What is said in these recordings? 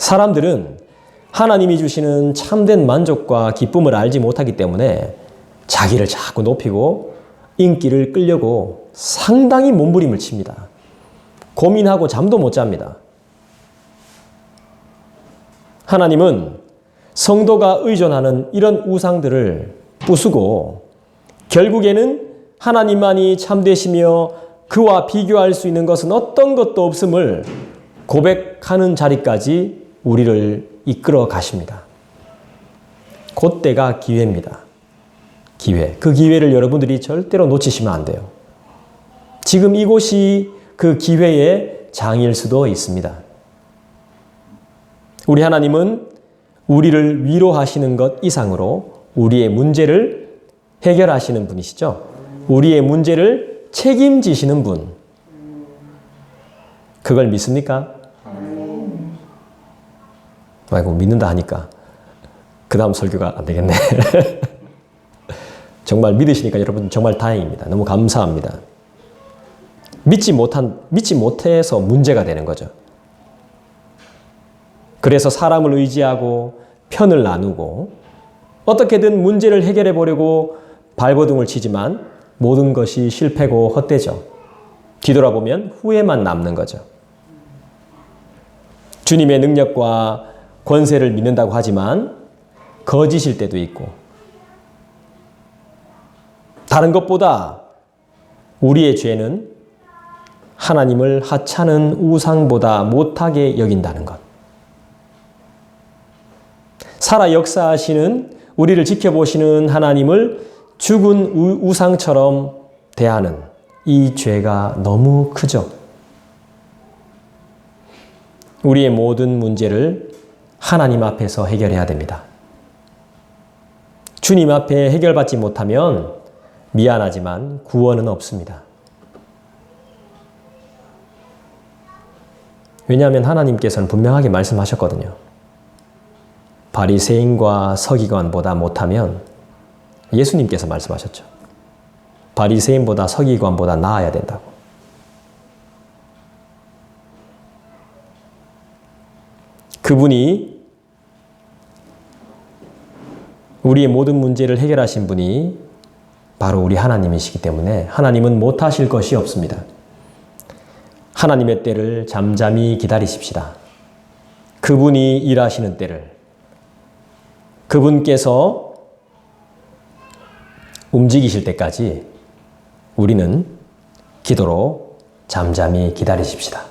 사람들은 하나님이 주시는 참된 만족과 기쁨을 알지 못하기 때문에 자기를 자꾸 높이고 인기를 끌려고 상당히 몸부림을 칩니다. 고민하고 잠도 못 잡니다. 하나님은 성도가 의존하는 이런 우상들을 부수고 결국에는 하나님만이 참되시며 그와 비교할 수 있는 것은 어떤 것도 없음을 고백하는 자리까지 우리를 이끌어 가십니다. 그때가 기회입니다. 기회. 그 기회를 여러분들이 절대로 놓치시면 안 돼요. 지금 이곳이 그 기회의 장일 수도 있습니다. 우리 하나님은 우리를 위로하시는 것 이상으로 우리의 문제를 해결하시는 분이시죠. 우리의 문제를 책임지시는 분. 그걸 믿습니까? 아이고, 믿는다 하니까. 그 다음 설교가 안 되겠네. 정말 믿으시니까 여러분 정말 다행입니다. 너무 감사합니다. 믿지 못한, 믿지 못해서 문제가 되는 거죠. 그래서 사람을 의지하고 편을 나누고 어떻게든 문제를 해결해 보려고 발버둥을 치지만 모든 것이 실패고 헛되죠. 뒤돌아보면 후회만 남는 거죠. 주님의 능력과 권세를 믿는다고 하지만 거짓일 때도 있고 다른 것보다 우리의 죄는 하나님을 하찮은 우상보다 못하게 여긴다는 것. 살아 역사하시는 우리를 지켜보시는 하나님을 죽은 우상처럼 대하는 이 죄가 너무 크죠. 우리의 모든 문제를 하나님 앞에서 해결해야 됩니다. 주님 앞에 해결받지 못하면 미안하지만 구원은 없습니다. 왜냐하면 하나님께서는 분명하게 말씀하셨거든요. 바리새인과 서기관보다 못하면 예수님께서 말씀하셨죠. 바리새인보다 서기관보다 나아야 된다고. 그분이 우리의 모든 문제를 해결하신 분이 바로 우리 하나님이시기 때문에 하나님은 못하실 것이 없습니다. 하나님의 때를 잠잠히 기다리십시다. 그분이 일하시는 때를 그분께서 움직이실 때까지 우리는 기도로 잠잠히 기다리십시다.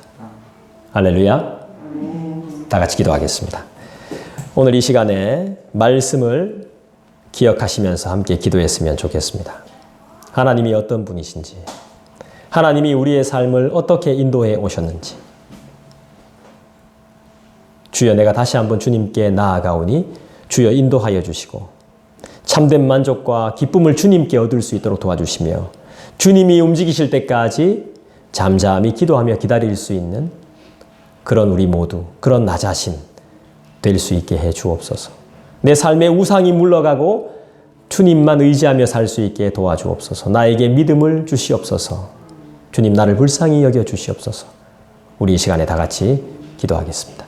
할렐루야. 다 같이 기도하겠습니다. 오늘 이 시간에 말씀을 기억하시면서 함께 기도했으면 좋겠습니다. 하나님이 어떤 분이신지, 하나님이 우리의 삶을 어떻게 인도해 오셨는지, 주여 내가 다시 한번 주님께 나아가오니 주여 인도하여 주시고, 참된 만족과 기쁨을 주님께 얻을 수 있도록 도와주시며, 주님이 움직이실 때까지 잠잠히 기도하며 기다릴 수 있는 그런 우리 모두, 그런 나 자신 될 수 있게 해 주옵소서. 내 삶의 우상이 물러가고 주님만 의지하며 살 수 있게 도와주옵소서. 나에게 믿음을 주시옵소서. 주님 나를 불쌍히 여겨 주시옵소서. 우리 이 시간에 다 같이 기도하겠습니다.